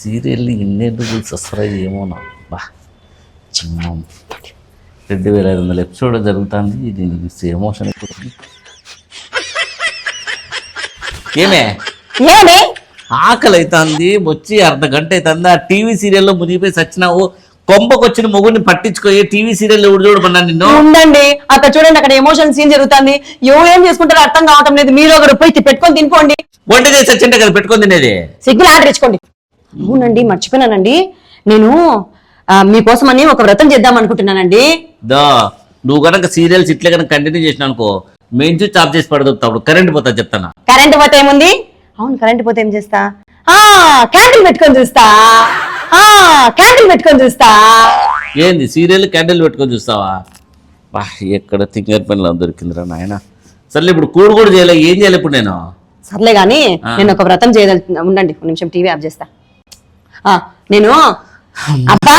సీరియల్ని ఇన్నేళ్ళు వస్తారా ఏమోనా బా చిమ్మం రెండు వేల ఐదు వందల ఎపిసోడ్ జరుగుతుంది. ఇది ఎమోషన్ అయిపోతుంది. ఏమే? ఏమి ఆకలి అవుతుంది వచ్చి అర్ధ గంట అవుతుంది ఆ టీవీ సీరియల్లో మునిగిపోయి సచ్చినావు కొంపకొచ్చిన మొగుడిని పట్టించుకోయి టీవీ సీరియల్ ఎవడు చూడమన్నా నిన్ను? ఉండండి. అక్కడ చూడండి అక్కడ ఎమోషన్ సీన్ జరుగుతుంది. ఎవరు ఏం చేసుకుంటారో అర్థం కావటం లేదు. మీరు ఒకరు పోయి పెట్టుకొని తినుకోండి వంట చేసి వచ్చింటే కదా పెట్టుకొని తినేది? సిగ్గులు ఆర్డర్ ఇచ్చుకోండి. అవునండి మర్చిపోయినానండి. నేను ఆ, మీకోసమని ఒక వ్రతం చేద్దాం అనుకుంటున్నానండి. దో నువ్వు కనుక సీరియల్స్ ఇట్లే కనుక కంటిన్యూ చేసిన అనుకో మెయిన్ స్విచ్ ఆఫ్ చేసి పడదొప్తావు కరెంట్ పోతా చెప్తాను? కరెంట్ పోతే ఏముంది? అవును కరెంట్ పోతే ఏం చేస్తా? ఆ క్యాండిల్ పెట్టుకొని చూస్తా. ఆ క్యాండిల్ పెట్టుకొని చూస్తా. ఏంది సీరియల్ క్యాండిల్ పెట్టుకొని చూస్తావా? బా ఎక్కడ తింగర్ పెన్లో దొరికిందిరా నాయన. సర్లే ఇప్పుడు కూడు కూడా చేయలే ఏం చేయాలి ఇప్పుడు నేను? సర్లే గాని నేను ఒక వ్రతం చేయదల్ ఉండండి ఒక నిమిషం టీవీ ఆఫ్ చేస్తా. ఆ, నేను అబ్బా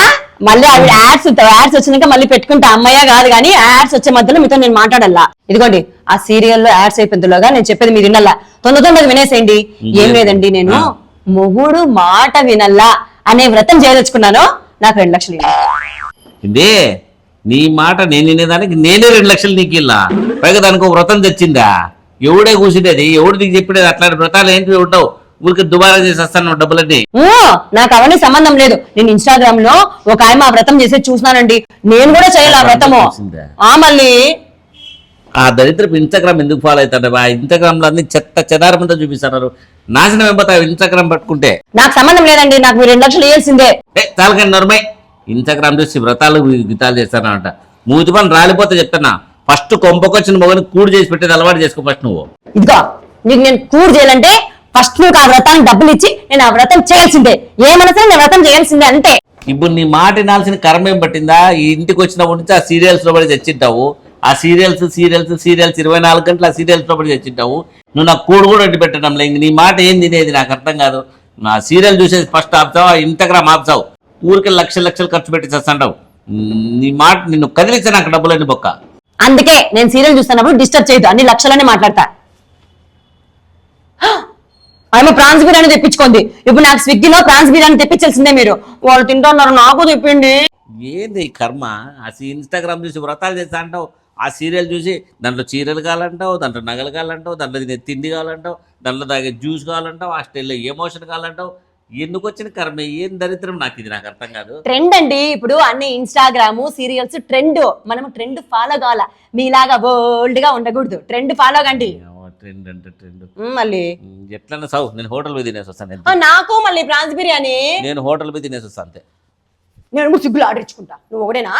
మళ్ళీ అవి యాడ్స్ యాడ్స్ వచ్చినాక మళ్ళీ పెట్టుకుంటా. అమ్మయ్య కాదు కానీ యాడ్స్ వచ్చే మధ్యలో మీతో నేను మాట్లాడాలా ఇదిగోండి ఆ సీరియల్లో యాడ్స్ అయిపోతుందిలోగా నేను చెప్పేది మీరు వినల్లా. తొందర తొందరగా వినేసేయండి. ఏం లేదండి నేను మొగుడు మాట వినల్లా అనే వ్రతం చేయదలుచుకున్నాను. నాకు రెండు లక్షలు. ఇదే నీ మాట నేను వినేదానికి నేనే రెండు లక్షలు నీకు ఇల్లా పైగా దానికి వ్రతం తెచ్చిందా? ఎవడే కూర్చుండేది ఎవడు నీకు చెప్పినది అట్లాంటి వ్రతాలు ఏంటి ఉండవు ఊరికి దుబారా చేసి వస్తాను డబ్బులన్నీ. ఊ, నాకు అవన్నీ సంబంధం లేదు. నేను ఇన్స్టాగ్రామ్లో ఒక ఆయన ఆ వ్రతం చేసి చూసినానండి. నేను కూడా చేయాలి ఆ వ్రతము. చూసిందా? ఆ మళ్ళీ ఆ దరిద్రపు ఇన్స్టాగ్రామ్ ఎందుకు ఫాలో అవుతాడు? ఆ ఇన్స్టాగ్రామ్లో అన్ని చెత్త చెదారమంతా చూపిస్తున్నారు. నాశనం అయిపోతావు ఇన్స్టాగ్రామ్ పట్టుకుంటే. నాకు సంబంధం లేదండి. నాకు మీరు రెండు లక్షలు ఇవ్వాల్సిందే. ఏ చాలకండి నర్మై. ఇన్స్టాగ్రామ్ చూసి వ్రతాలు గీతాలు చేస్తానంట. మూతి పని రాలిపోతే చెప్తున్నా. ఫస్ట్ కొంపకొచ్చిన మొగని కూడి చేసి పెట్టేది అలవాటు చేసుకో ఫస్ట్ నువ్వు. ఇదిగో నీకు నేను కూర్ చేయాలంటే ఫస్ట్ నువ్వు ఆ వ్రతానికి డబ్బులు ఇచ్చి నేను ఆ వ్రతం చేయాల్సిందే. ఏమనసరే నేను వ్రతం చేయాల్సిందే అంతే. ఇప్పుడు నీ మాట వినాల్సిన కర్మ ఏం పట్టిందా? ఈ ఇంటికి వచ్చినప్పటి నుంచి ఆ సీరియల్స్లో పడి తెచ్చింటావు. ఆ సీరియల్స్ సీరియల్స్ సీరియల్స్ ఇరవై నాలుగు గంటలు ఆ సీరియల్స్లో పడి తెచ్చింటావు. నువ్వు నాకు కూడు కూడా అడ్డు పెట్టడం లేదు. నీ మాట ఏం తినేది నాకు అర్థం కాదు. నా సీరియల్ చూసేసి ఫస్ట్ ఆపుతావు? ఇన్స్టాగ్రామ్ ఆపుతావు. ఊరికి లక్షలు లక్షలు ఖర్చు పెట్టి చేస్తాంటావు. నీ మాట నిన్ను కదిలిస్తే నాకు డబ్బులన్నీ బొక్క. అందుకే నేను సీరియల్ చూస్తున్నప్పుడు డిస్టర్బ్ చేయదు అన్ని లక్షలనే మాట్లాడతా. ఆమె ప్రాన్స్ బిర్యానీ తెప్పించుకోండి ఇప్పుడు నాకు స్విగ్గీలో ప్రాన్స్ బిర్యానీ తెప్పించాల్సిందే మీరు. వాళ్ళు తింటున్నారు నాకు తెప్పిండి. ఏంది కర్మ? ఆ ఇన్స్టాగ్రామ్ చూసి వ్రతాలు చేస్తా అంటావు. ఆ సీరియల్ చూసి దాంట్లో చీరలు కావాలంటావు దాంట్లో నగలు కావాలంటావు దాంట్లో తినే తిండి కావాలంటావు దాంట్లో తాగే జ్యూస్ కావాలంటావు ఆ స్టైల్లో ఎమోషన్ కావాలంటావు ఎందుకు వచ్చిన కర్మ? ఏం దరిద్రం నాకు ఇది? నాకు అర్థం కాదు. ట్రెండ్ అండి. ఇప్పుడు అన్ని ఇన్స్టాగ్రామ్ సీరియల్స్ ట్రెండ్ మనం ట్రెండ్ ఫాలో కావాల? మీలాగా బోల్డ్గా ఉండకూడదు. ట్రెండ్ ఫాలో కండి. ట్రెండ్ అంటే ట్రెండ్ మళ్ళీ. ఎట్లన్నా సావు నేను హోటల్ పోయి తినేసి వస్తాను. నాకు మళ్ళీ ప్రాన్స్ బిర్యానీ. నేను హోటల్ పోయి తినేసి వస్తాను అంతే. నేను సిగ్గులు ఆర్డర్ ఇచ్చుకుంటా. నువ్వు ఒకడేనా